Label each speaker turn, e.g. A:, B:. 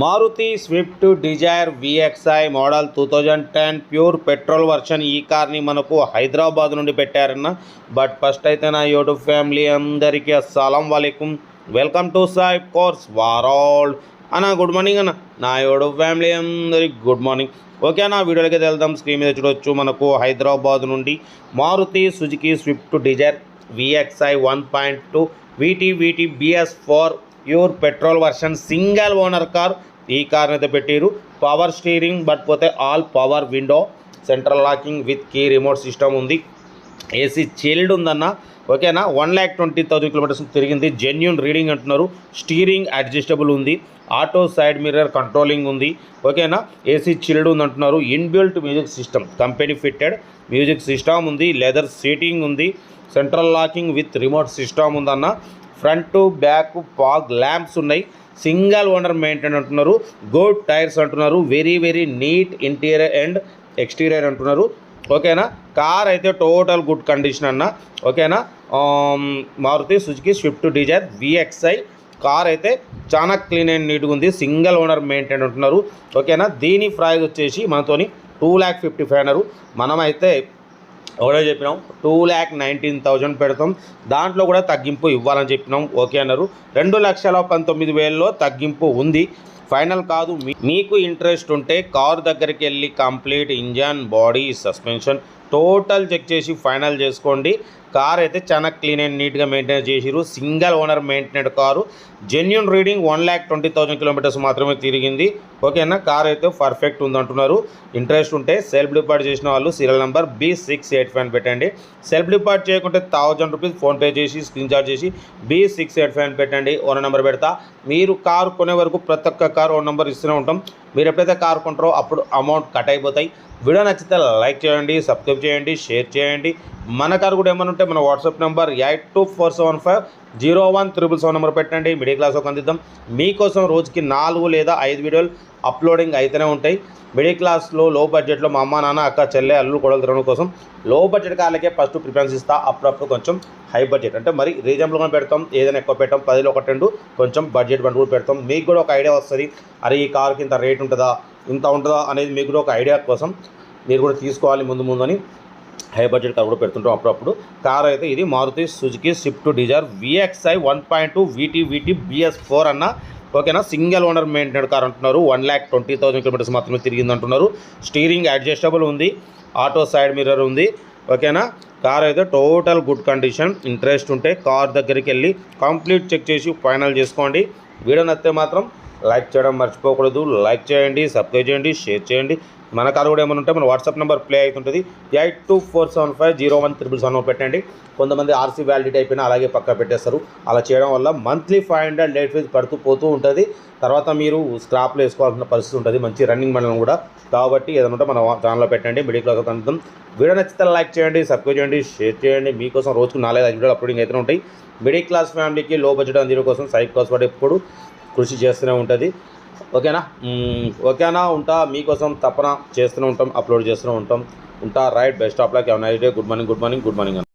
A: Maruti Swift Dzire VXI model two thousand ten pure petrol version ఈ కార్ని మనకు హైదరాబాద్ నుండి పెట్టారన్న. బట్ ఫస్ట్ అయితే నా యూట్యూబ్ ఫ్యామిలీ అందరికీ అస్సలం వాలేకుమ్ welcome to Saib cars world అన్న గుడ్ మార్నింగ్ అన్న. నా యూట్యూబ్ ఫ్యామిలీ అందరికి గుడ్ మార్నింగ్ ఓకే అన్న వీడియోలకి వెళ్దాం. స్క్రీన్ మీద చూడొచ్చు మనకు హైదరాబాద్ నుండి Maruti Suzuki Swift Dzire VXI one point two VT VT BS four pure petrol version single owner car. ఈ కార్ అయితే పెట్టారు. పవర్ స్టీరింగ్ బట్ పోతే all power window central locking with key remote system ఉంది. AC chilled ఉందన్న. ఓకేనా one lakh twenty thousand kilometres తిరిగింది. Genuine reading అంటున్నారు. Steering adjustable ఉంది. ఆటో సైడ్ మిర్రర్ కంట్రోలింగ్ ఉంది. ఓకేనా ఏసీ చిల్డ్ ఉంది అంటున్నారు inbuilt music system company fitted music system ఉంది. లెదర్ సీటింగ్ ఉంది. Central locking with remote system ఉందన్న. ఫ్రంట్ బ్యాక్ ఫాగ్ ల్యాంప్స్ ఉన్నాయి. సింగల్ ఓనర్ మెయింటైన్ అంటున్నారు. గుడ్ టైర్స్ అంటున్నారు. Very very neat interior and exterior అంటున్నారు. ఓకేనా? కార్ అయితే టోటల్ గుడ్ కండిషన్ అన్న. ఓకేనా? Maruti Suzuki Swift Dzire VXI. Car అయితే చాలా క్లీన్ అండ్ నీట్గా ఉంది. సింగిల్ ఓనర్ మెయింటైన్ అంటున్నారు. ఓకేనా? దీని ప్రైజ్ వచ్చేసి మనతోని టూ ల్యాక్ ఫిఫ్టీ ఫైవ్ అన్నారు. మనమైతే ఒకటే చెప్పినాం. టూ ల్యాక్ నైన్టీన్ థౌజండ్ పెడతాం. దాంట్లో కూడా తగ్గింపు ఇవ్వాలని చెప్పినాం. ఓకే అన్నారు. రెండు లక్షల పంతొమ్మిది వేలలో తగ్గింపు ఉంది. ఫైనల్ కాదు. మీ- మీకు ఇంట్రెస్ట్ ఉంటే కారు దగ్గరికి వెళ్ళి complete engine body suspension total check చేసి ఫైనల్ చేసుకోండి. కార్ అయితే చాలా క్లీన్ అండ్ నీట్గా మెయింటైన్ చేసిరు single owner maintained car. Genuine reading one lakh twenty thousand kilometres మాత్రమే తిరిగింది. ఓకేనా? కార్ అయితే పర్ఫెక్ట్ ఉందంటున్నారు. ఇంట్రెస్ట్ ఉంటే సెల్ఫ్ డిపార్ట్ చేసిన వాళ్ళు serial number B six eight five పెట్టండి. సెల్ఫ్ డిపార్ట్ చేయకుంటే థౌజండ్ రూపీస్ ఫోన్పే చేసి స్క్రీన్ చార్జ్ చేసి బి సిక్స్ ఎయిట్ ఫైవ్ పెట్టండి. ఓనర్ నెంబర్ పెడతా. మీరు కారు కొనే వరకు ప్రతి ఒక్క కారు ఓన్ నెంబర్ ఇస్తూనే ఉంటాం. మీరు ఎప్పుడైతే కారు కొంటారో అప్పుడు అమౌంట్ కట్ అయిపోతాయి. వీడియో నచ్చితే లైక్ చేయండి సబ్స్క్రైబ్ చేయండి షేర్ చేయండి. మన కారు కూడా ఏమైనా ఉంటే మన WhatsApp number eight two four seven five zero one triple seven number పెట్టండి. మిడిల్ క్లాస్ ఒక అందిద్దాం. మీకోసం రోజుకి నాలుగు లేదా ఐదు వీడియోలు అప్లోడింగ్ అయితేనే ఉంటాయి. మిడిల్ క్లాస్లో లో బడ్జెట్లో మా అమ్మ నాన్న అక్క చెల్లె అల్లు కొడలు తిరగడం కోసం లో బడ్జెట్ కార్లకే ఫస్ట్ ప్రిఫరెన్స్ ఇస్తా. అప్పుడప్పుడు కొంచెం హై బడ్జెట్. అంటే మరి రీజనబుల్గా పెడతాం. ఏదైనా ఎక్కువ పెట్టాం పదిలో ఒకటి రెండు కొంచెం బడ్జెట్ బండి కూడా పెడతాం. మీకు కూడా ఒక ఐడియా వస్తుంది. అరే ఈ కార్కి ఇంత రేట్ ఉంటుందా? ఇంత ఉంటుందా? అనేది మీకు కూడా ఒక ఐడియా కోసం మీరు కూడా తీసుకోవాలి ముందు ముందు అని. హై బడ్జెట్ కార్ కూడా పెడుతుంటాం అప్పుడప్పుడు. కార్ అయితే ఇది Maruti Suzuki Swift Dzire VXI one point two VT VT BS four అన్న. ఓకేనా? సింగిల్ ఓనర్ మెయింటైన్ కార్ అంటున్నారు. One lakh twenty thousand kilometres మాత్రమే తిరిగింది అంటున్నారు. స్టీరింగ్ అడ్జస్టబుల్ ఉంది. ఆటో సైడ్ మిర్రర్ ఉంది. ఓకేనా? కార్ అయితే టోటల్ గుడ్ కండిషన్. ఇంట్రెస్ట్ ఉంటే కార్ దగ్గరికి వెళ్ళి కంప్లీట్ చెక్ చేసి ఫైనల్ చేసుకోండి. వీడియో నచ్చితే మాత్రం లైక్ చేయడం మర్చిపోకూడదు. లైక్ చేయండి సబ్స్క్రైబ్ చేయండి షేర్ చేయండి. మన కారు కూడా ఏమైనా ఉంటే మన వాట్సాప్ నెంబర్ ప్లే అవుతుంటుంది. Eight two four seven five zero one triple seven పెట్టండి. కొంతమంది ఆర్సీ వ్యాలిడిటీ అయిపోయినా అలాగే పక్క పెట్టేస్తారు. అలా చేయడం వల్ల monthly five hundred late fees పడుతూ పోతూ ఉంటుంది. తర్వాత మీరు స్క్రాప్లో వేసుకోవాల్సిన పరిస్థితి ఉంటుంది. మంచి రన్నింగ్ మండలం కూడా. కాబట్టి ఏదైనా ఉంటే మన ఛానల్లో పెట్టండి. మిడిల్ క్లాస్ అంతం వీడియో నచ్చితే లైక్ చేయండి సబ్స్క్రైబ్ చేయండి షేర్ చేయండి. మీకోసం రోజుకు నాలుగు ఐదు వీడియోలు అప్లోడింగ్ అయితే ఉంటాయి. మిడిల్ క్లాస్ ఫ్యామిలీకి లో బడ్జెట్ అందిన కోసం సైడ్ కాస్ట్ పడి ఎప్పుడు కృషి చేస్తూనే ఉంటుంది. ఓకేనా? ఓకేనా? ఉంటా. మీకోసం తప్పన చేస్తూనే ఉంటాం అప్లోడ్ చేస్తూనే ఉంటాం. ఉంటా. రైట్. Best of luck. ఏమైనా good morning good morning good morning